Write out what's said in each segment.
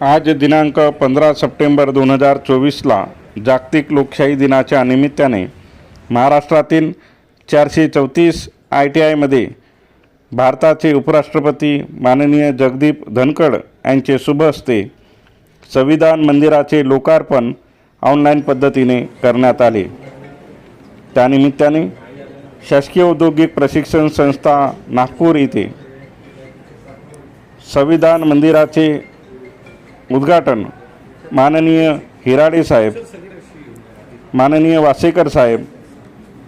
आज दिनांक पंधरा सप्टेंबर दोन हजार चोवीसला जागतिक लोकशाही दिनाच्या निमित्ताने महाराष्ट्रातील चारशे चौतीस आय टी आयमध्ये भारताचे उपराष्ट्रपती माननीय जगदीप धनखड यांचे शुभ हस्ते संविधान मंदिराचे लोकार्पण ऑनलाईन पद्धतीने करण्यात आले. त्यानिमित्ताने शासकीय औद्योगिक प्रशिक्षण संस्था नागपूर येथे संविधान मंदिराचे उद्घाटन माननीय हिराडे साहेब माननीय वासेकर साहेब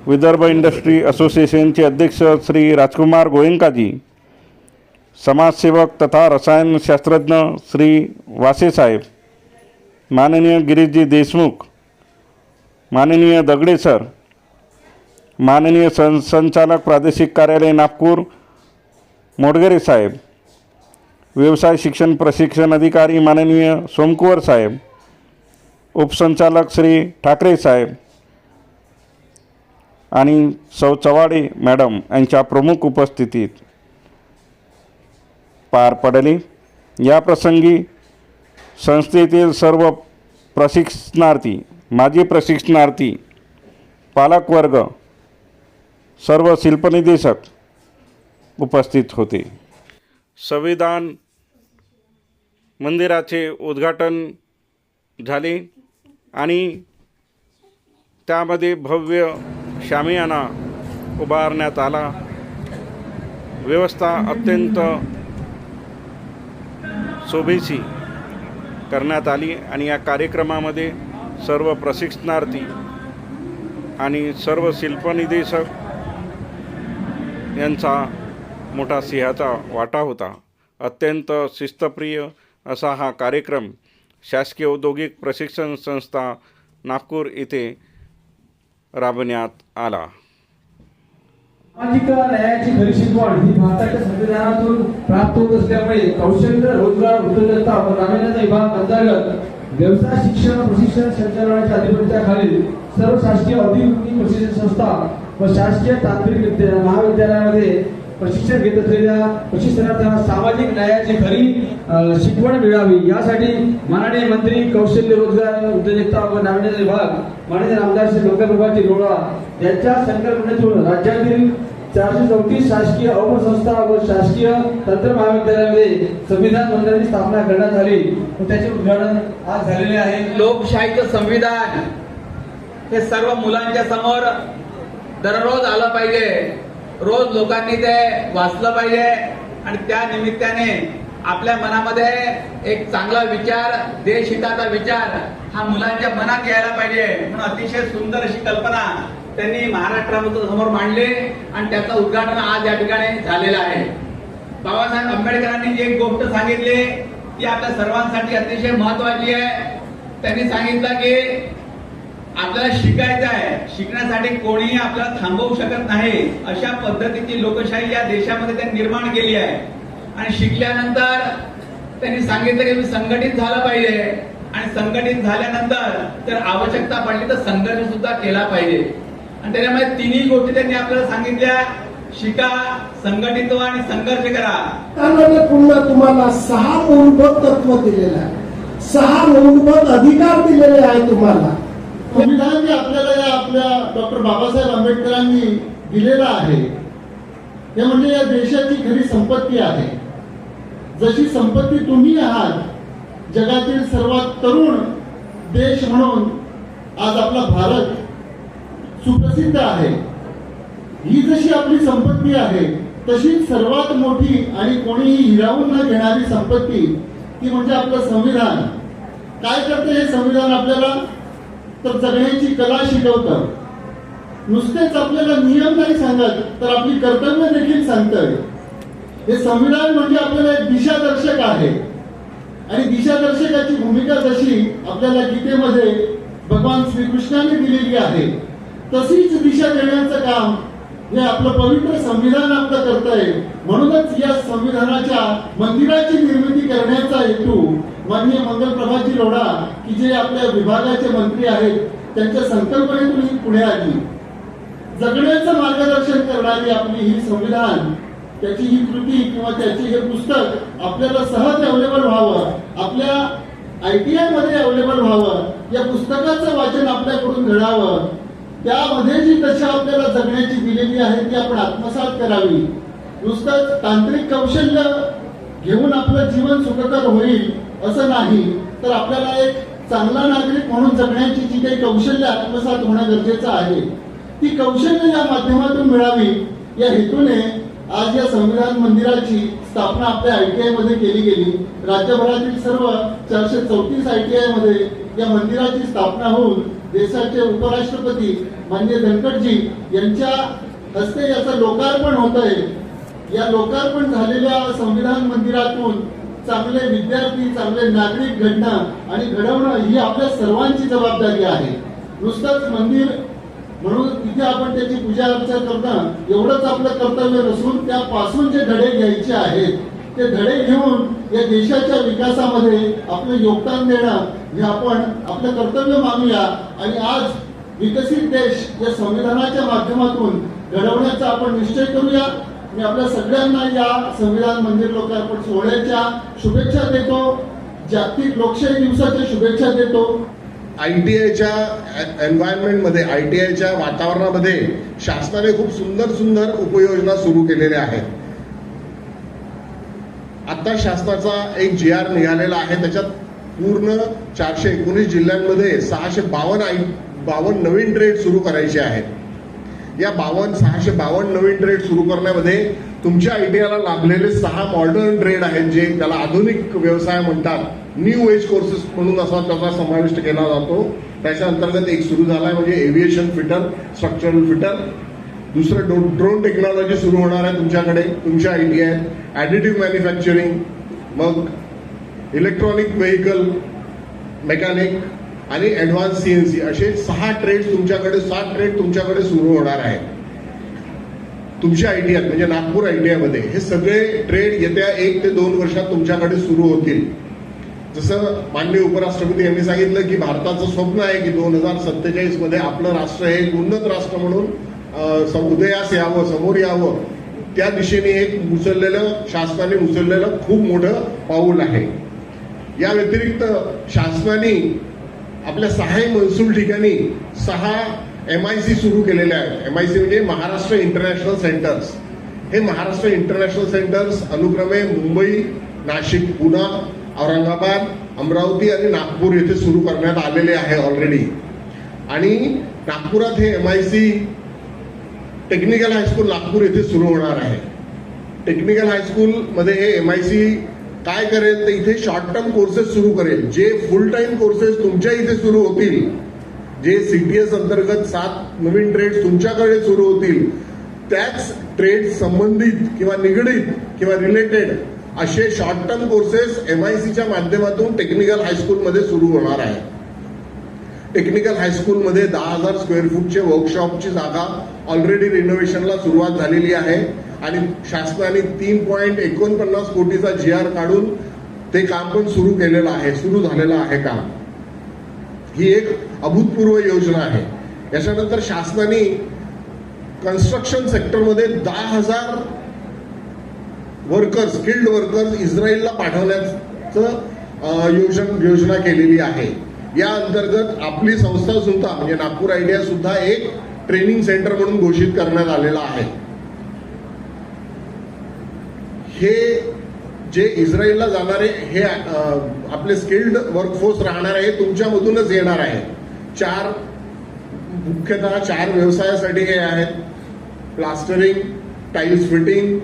विदर्भ इंडस्ट्री असोसिएशनचे अध्यक्ष श्री राजकुमार गोयंकाजी समाजसेवक तथा रसायनशास्त्रज्ञ श्री वासे साहेब माननीय गिरीशजी देशमुख माननीय दगडे सर माननीय सं संचालक प्रादेशिक कार्यालय नागपूर मोडगरे साहेब व्यवसाय शिक्षण प्रशिक्षण अधिकारी माननीय सोमकुवर साहेब उपसंचालक श्री ठाकरे साहेब आणि सौ चवाडे मॅडम यांच्या प्रमुख उपस्थितीत पार पडली. या प्रसंगी संस्थेतील सर्व प्रशिक्षणार्थी माजी प्रशिक्षणार्थी पालकवर्ग सर्व शिल्पनिदेशक उपस्थित होते. संविधान मंदिराचे उद्घाटन झाले आणि त्यामध्ये भव्य शामियाना उभारण्यात आला. व्यवस्था अत्यंत शोभेची करण्यात आली आणि या कार्यक्रमामध्ये सर्व प्रशिक्षणार्थी आणि सर्व शिल्पनिदेशक यांचा मोठा सिंहाचा वाटा होता. अत्यंत शिस्तप्रिय असा हा कार्यक्रम शासकीय औद्योगिक प्रशिक्षण संस्था नागपूर येथे राबवण्यात आला. सामाजिक न्यायाची खरी शिकवण ही भारताच्या संविधानातून प्राप्त होत असल्यामुळे कौशल्य रोजगार उद्योजकता व ग्रामीण विभाग अंतर्गत व्यवसाय शिक्षण प्रशिक्षण संचालनाच्या अधिपत्याखाली सर्व शासकीय औद्योगिक प्रशिक्षण संस्था व शासकीय तांत्रिक विद्या- महाविद्यालयामध्ये प्रशिक्षण घेत असलेल्या प्रशिक्षणार्थ्यांना सामाजिक न्यायाची खरी शिकवण मिळावी. यासाठी माननीय मंत्री कौशल्य रोजगार उद्योजकता व नाविन्य विभाग माननीय आमदार श्री लोकप्रभाची रोळा यांच्या संकल्पनेतून राज्यातील चारशे चौतीस शासकीय अवसंस्था व शासकीय तंत्र महाविद्यालयामध्ये संविधान मंडळाची स्थापना करण्यात आली. त्याचे उद्घाटन आज झालेले आहे. लोकशाहीचं संविधान हे सर्व मुलांच्या समोर दररोज आलं पाहिजे. रोज लोकांनी ते वाचलं पाहिजे आणि त्या निमित्ताने आपल्या मनामध्ये एक चांगला विचार देशहिताचा विचार हा मुलांच्या मनात यायला पाहिजे. म्हणून अतिशय सुंदर अशी कल्पना त्यांनी महाराष्ट्रामध्ये समोर मांडली आणि त्याचं उद्घाटन आज या ठिकाणी झालेलं आहे. बाबासाहेब आंबेडकरांनी जी एक गोष्ट सांगितली ती आपल्या सर्वांसाठी अतिशय महत्वाची आहे. त्यांनी सांगितलं की आपल्याला शिकायचं आहे. शिकण्यासाठी कोणीही आपल्याला थांबवू शकत नाही. अशा पद्धतीची लोकशाही या देशामध्ये त्यांनी निर्माण केली आहे. आणि शिकल्यानंतर त्यांनी सांगितलं की मी संघटित झालं पाहिजे. आणि संघटित झाल्यानंतर जर आवश्यकता पडली तर संघर्ष सुद्धा केला पाहिजे. आणि त्याच्यामध्ये तिन्ही गोष्टी त्यांनी आपल्याला सांगितल्या. शिका संघटित व्हा आणि संघर्ष करा. त्यानंतर पुन्हा तुम्हाला सहा मूलभूत तत्व दिलेलं आहे सहा मूलभूत अधिकार दिलेले आहे तुम्हाला. संविधान जे आपल्याला या आपल्या डॉक्टर बाबासाहेब आंबेडकरांनी दिलेलं आहे. ते म्हणजे या देशाची खरी संपत्ती आहे. जशी संपत्ती तुम्ही आहात जगातील सर्वात तरुण देश म्हणून आज आपला भारत सुप्रसिद्ध आहे. ही जशी आपली संपत्ती आहे तशी सर्वात मोठी आणि कोणीही हिरावून न घेणारी संपत्ती ती म्हणजे आपलं संविधान. काय करते हे संविधान आपल्याला? तर जगण्याची कला शिकवतं नुसतेच आपल्याला नियम नाही सांगत तर आपली कर्तव्य देखील सांगतंय हे संविधान म्हणजे आपल्याला एक दिशादर्शक आहे. आणि दिशादर्शकाची भूमिका जशी आपल्याला गीतेमध्ये भगवान श्रीकृष्णाने दिलेली आहे तशीच दिशा देण्याचं काम हे आपलं पवित्र संविधान आपलं करतंय. म्हणूनच या संविधानाच्या मंदिराची निर्मिती करण्याचा हेतू माननीय मंगलप्रभाजी लोढा की जे आपल्या विभागाचे मंत्री आहेत त्यांच्या संकल्पनेतून ही पुढे आली. जगण्याचं मार्गदर्शन करणारी आपली ही संविधान त्याची ही कृती किंवा त्याचे हे पुस्तक आपल्याला सहज अवेलेबल व्हावं आपल्या आय टी आयमध्ये अवेलेबल व्हावं या पुस्तकाचं वाचन आपल्याकडून घडावं त्यामध्ये जी दशा आपल्याला जगण्याची दिलेली आहे ती आपण आत्मसात करावी. नुसतंच तांत्रिक कौशल्य घेऊन आपलं जीवन सुखकर होईल असं नाही तर आपल्याला एक चांगला नागरिक म्हणून जगण्याची जी काही कौशल्य आत्मसात होणं गरजेचं आहे ती कौशल्य या माध्यमातून मिळावी. या हेतूने आज या संविधान मंदिराची स्थापना आपल्या आयटीआयमध्ये केली गेली. राज्यभरातील सर्व चारशे चौतीस आयटीआयमध्ये या मंदिराची स्थापना होऊन देशाचे उपराष्ट्रपती म्हणजे धनखडजी यांच्या हस्ते याचं लोकार्पण होत आहे या लोकार्पण झालेल्या संविधान मंदिरातून चांगले विद्यार्थी चांगले नागरिक घडणं आणि घडवणं ही आपल्या सर्वांची जबाबदारी आहे. नुसतंच मंदिर म्हणून तिथे आपण त्याची पूजा अर्चा करणं एवढंच आपलं कर्तव्य नसून त्यापासून जे धडे घ्यायचे आहेत ते धडे घेऊन या देशाच्या विकासामध्ये आपलं योगदान देणं हे आपण आपलं कर्तव्य मानूया आणि आज विकसित देश या संविधानाच्या माध्यमातून घडवण्याचा आपण निश्चय करूया. मी आपल्या सगळ्यांना या संविधान मंदिर लोकार्पण सोहळ्याच्या शुभेच्छा देतो. जागतिक लोकशाही दिवसाच्या शुभेच्छा देतो. आय टी आयच्या एन्व्हायरमेंटमध्ये आय टी आयच्या वातावरणामध्ये शासनाने खूप सुंदर सुंदर उपयोजना सुरू केलेल्या आहेत. आता शासनाचा एक जी आर निघालेला आहे. त्याच्यात पूर्ण चारशे एकोणीस जिल्ह्यांमध्ये सहाशे बावन्न आय बावन्न नवीन ट्रेड सुरू करायचे आहेत. या बावन्न सहाशे बावन्न नवीन ट्रेड सुरू करण्यामध्ये तुमच्या आयटीआयला लाभलेले सहा मॉडर्न ट्रेड आहेत जे त्याला आधुनिक व्यवसाय म्हणतात. न्यू एज कोर्सेस म्हणून असा त्याचा समाविष्ट केला जातो. त्याच्या अंतर्गत एक सुरू झाला आहे म्हणजे एव्हिएशन फिटर स्ट्रक्चरल फिटर दुसरं डो ड्रोन टेक्नॉलॉजी सुरू होणार आहे तुमच्याकडे. तुमच्या आयटीआय ॲडिटिव्ह मॅन्युफॅक्चरिंग मग इलेक्ट्रॉनिक व्हेकल मेकॅनिक आणि ॲडव्हान्स सीएनसी असे सहा ट्रेड तुमच्याकडे सात ट्रेड तुमच्याकडे सुरू होणार आहेत. तुमच्या आयटीआय म्हणजे नागपूर आयटीआयमध्ये हे सगळे ट्रेड येत्या एक ते दोन वर्षात तुमच्याकडे सुरू होतील. जसं माननीय उपराष्ट्रपती यांनी सांगितलं की भारताचं स्वप्न आहे की दोन हजार सत्तेचाळीसमध्ये आपलं राष्ट्र हे एक उन्नत राष्ट्र म्हणून उदयास यावं समोर यावं. त्या दिशेने एक उचललेलं शासनाने उचललेलं खूप मोठं पाऊल आहे. या व्यतिरिक्त शासनाने आपल्या सहाही महसूल ठिकाणी सहा एम आय सी सुरू केलेल्या आहेत. एम आय सी म्हणजे महाराष्ट्र इंटरनॅशनल सेंटर्स हे महाराष्ट्र इंटरनॅशनल सेंटर्स अनुक्रमे मुंबई नाशिक पुणे औरंगाबाद अमरावती आणि नागपूर येथे सुरू करण्यात आलेले आहे ऑलरेडी आणि नागपुरात हे M I C technical high school Nagpur येथे सुरू होणार आहे. टेक्निकल हायस्कूलमध्ये हे एम आय सी काय करेल तर इथे शॉर्ट टर्म कोर्सेस सुरू करेल. जे फुल टाइम कोर्सेस तुमच्या इथे सुरू होतील जे सीटीएस अंतर्गत सात नवीन ट्रेड तुमच्याकडे सुरू होतील त्याच ट्रेड संबंधित किंवा निगडीत किंवा रिलेटेड असे short term courses M I सीच्या माध्यमातून टेक्निकल हायस्कूलमध्ये सुरू होणार आहे टेक्निकल हायस्कूलमध्ये दहा हजार स्क्वेअर फूटचे वर्कशॉपची जागा ऑलरेडी रिनोव्हेशनला सुरुवात झालेली आहे. आणि शासनाने तीन पॉईंट एकोणपन्नास कोटीचा जी आर काढून ते काम पण सुरू केलेलं आहे सुरू झालेलं आहे काम. ही एक अभूतपूर्व योजना आहे. याच्यानंतर शासनाने कन्स्ट्रक्शन सेक्टरमध्ये दहा हजार वर्कर्स स्किल्ड वर्कर्स इस्रायलला पाठवण्याचं योजन योजना केलेली आहे. या अंतर्गत आपली संस्था सुद्धा म्हणजे नागपूर आयडिया सुद्धा एक ट्रेनिंग सेंटर म्हणून घोषित करण्यात आलेला आहे. हे जे इस्रायलला जाणारे हे आपले स्किल्ड वर्कफोर्स राहणार आहे तुमच्यामधूनच येणार आहे. चार मुख्यतः चार व्यवसायासाठी हे आहेत. Plastering tiles fitting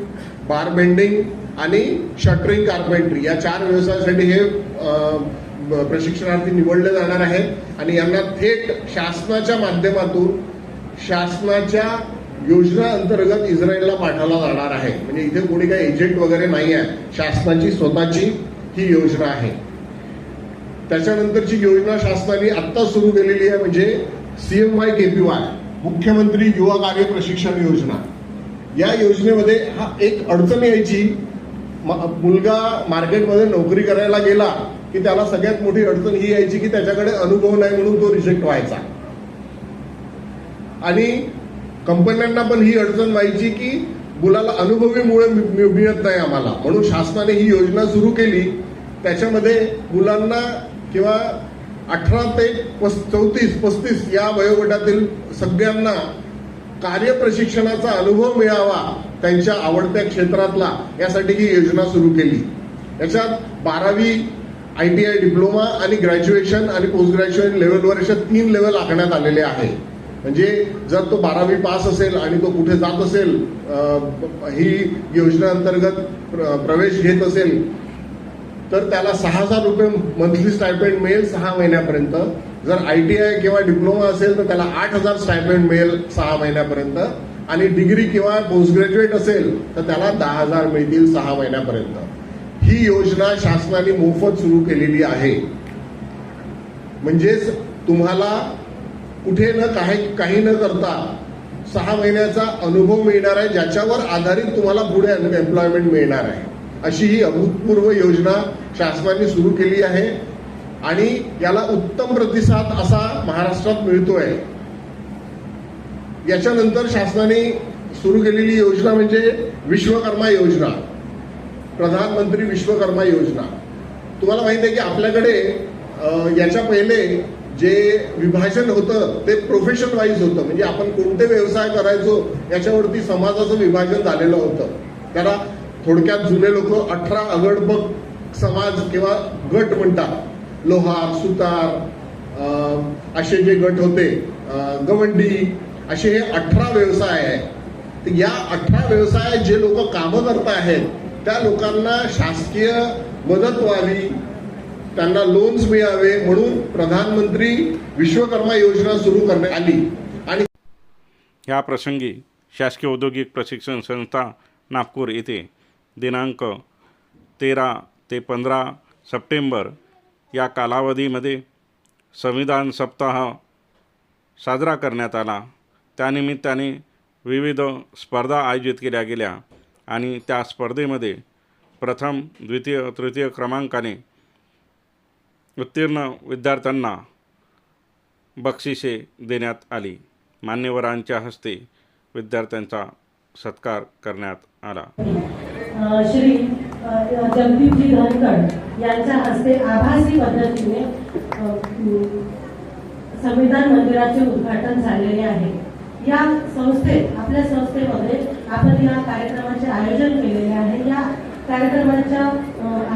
bar bending आणि शटरिंग कार्पेंट्री या चार व्यवसायासाठी हे प्रशिक्षणार्थी निवडले जाणार आहेत. आणि यांना थेट शासनाच्या माध्यमातून शासनाच्या योजना अंतर्गत इस्रायलला पाठवला जाणार आहे. म्हणजे इथे कोणी काही एजंट वगैरे नाही आहे. शासनाची स्वतःची ही योजना आहे. त्याच्यानंतरची योजना शासनाने आत्ता सुरू केलेली आहे म्हणजे सीएम वाय केपीवाय मुख्यमंत्री युवा कार्य प्रशिक्षण योजना. या योजनेमध्ये हा एक अडचण यायची. मुलगा मार्केटमध्ये नोकरी करायला गेला की त्याला सगळ्यात मोठी अडचण ही यायची की त्याच्याकडे अनुभव नाही म्हणून तो रिजेक्ट व्हायचा. आणि कंपन्यांना पण ही अडचण व्हायची की मुलाला अनुभवीमुळे मुळे मिळत नाही आम्हाला. म्हणून शासनाने ही योजना सुरू केली. त्याच्यामध्ये मुलांना किंवा अठरा ते पस चौतीस पस्तीस या वयोगटातील सगळ्यांना कार्यप्रशिक्षणाचा अनुभव मिळावा त्यांच्या आवडत्या क्षेत्रातला यासाठी ही योजना सुरू केली. याच्यात बारावी आय टी आय डिप्लोमा आणि ग्रॅज्युएशन आणि पोस्ट ग्रॅज्युएशन लेवलवर अशा तीन लेवल आखण्यात आलेले आहे. म्हणजे जर तो बारावी पास असेल आणि तो कुठे जात असेल ही योजना अंतर्गत प्रवेश घेत असेल तर त्याला सहा हजार रुपये मंथली स्टायपेंड मिळेल सहा महिन्यापर्यंत. जर आय टी आय किंवा डिप्लोमा असेल तर त्याला आठ हजार स्टायपेंड मिळेल सहा महिन्यापर्यंत. आणि डिग्री किंवा पोस्ट ग्रॅज्युएट असेल तर त्याला दहा हजार मिळतील सहा महिन्यापर्यंत. ही योजना शासनाने मोफत सुरू केलेली आहे. म्हणजेच तुम्हाला कुठे न काही काही न करता सहा महिन्याचा अनुभव मिळणार आहे ज्याच्यावर आधारित तुम्हाला पुढे एम्प्लॉयमेंट मिळणार आहे. अशी ही अभूतपूर्व योजना शासनाने सुरू केली आहे. आणि याला उत्तम प्रतिसाद असा महाराष्ट्रात मिळतोय. याच्यानंतर शासनाने सुरू केलेली योजना म्हणजे विश्वकर्मा योजना. प्रधानमंत्री विश्वकर्मा योजना. तुम्हाला माहिती आहे की आपल्याकडे याच्या पहिले जे विभाजन होतं ते प्रोफेशन वाईज होतं. म्हणजे आपण कोणते व्यवसाय करायचो याच्यावरती समाजाचं विभाजन झालेलं होतं. त्याला थोडक्यात जुने लोक अठरा अगडबग समाज किंवा गट म्हणतात. लोहार सुतार असे जे गट होते गवंडी असे हे अठरा व्यवसाय आहे तर या अठरा व्यवसायात जे लोक कामं करत आहेत त्या लोकांना शासकीय मदत व्हावी त्यांना लोन्स मिळावे म्हणून प्रधानमंत्री विश्वकर्मा योजना सुरू करण्यात आली. आणि ह्या प्रसंगी शासकीय औद्योगिक प्रशिक्षण संस्था नागपूर येथे दिनांक तेरा ते पंधरा सप्टेंबर या कालावधीमध्ये संविधान सप्ताह साजरा करण्यात आला. त्यानिमित्ताने विविध स्पर्धा आयोजित केल्या गेल्या आणि त्या स्पर्धेमध्ये प्रथम द्वितीय तृतीय क्रमांकाने उत्तीर्ण विद्यार्थ्यांना बक्षिसे देण्यात आली. मान्यवरांच्या हस्ते विद्यार्थ्यांचा सत्कार करण्यात आला. श्री जगदीपजी धनकड यांच्या हस्ते आभासी पद्धतीने संविधान मंदिराचे उद्घाटन झालेले आहे. या संस्थेत आपल्या संस्थेमध्ये आपण या कार्यक्रमाचे आयोजन केलेले आहे. या कार्यक्रमाच्या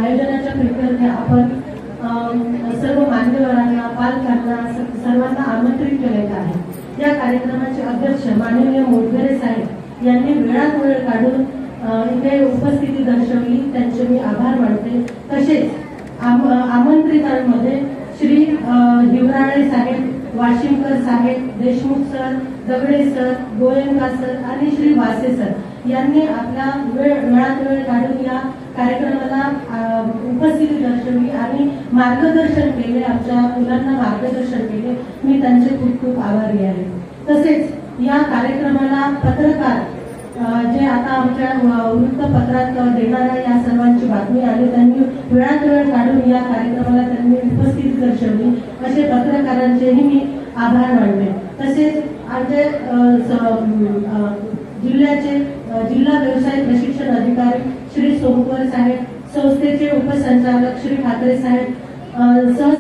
आयोजनाच्या प्रित्यर्थ आपण सर्व मान्यवरांना पालकांना सर्वांना आमंत्रित केलेलं आहे. या कार्यक्रमाचे अध्यक्ष माननीय मोटगरे साहेब यांनी वेळात वेळ काढून इथे उपस्थिती दर्शवली. त्यांचे मी आभार मानते. तसेच आमंत्रितांमध्ये श्री हिवराळे साहेब वाशिमकर साहेब Deshmukh sir Dagade sir Goenka sir आणि श्री वासे सर यांनी आपला वेळ वेळात वेळ काढून या कार्यक्रमाला उपस्थिती दर्शवली आणि मार्गदर्शन केले आमच्या मुलांना मार्गदर्शन केले. मी त्यांचे खूप खूप आभारी आहे. तसेच या कार्यक्रमाला पत्रकार जे आता आमच्या वृत्तपत्रात देणाऱ्या या सर्वांची बातमी आणि त्यांनी वेळात वेळ काढून या कार्यक्रमाला त्यांनी उपस्थिती दर्शवली. असे पत्रकारांचेही मी आभार मानले. तसेच आमचे जिल्ह्याचे जिल्हा व्यवसाय प्रशिक्षण अधिकारी श्री सोमकर साहेब संस्थेचे उपसंचालक श्री ठाकरे साहेब सह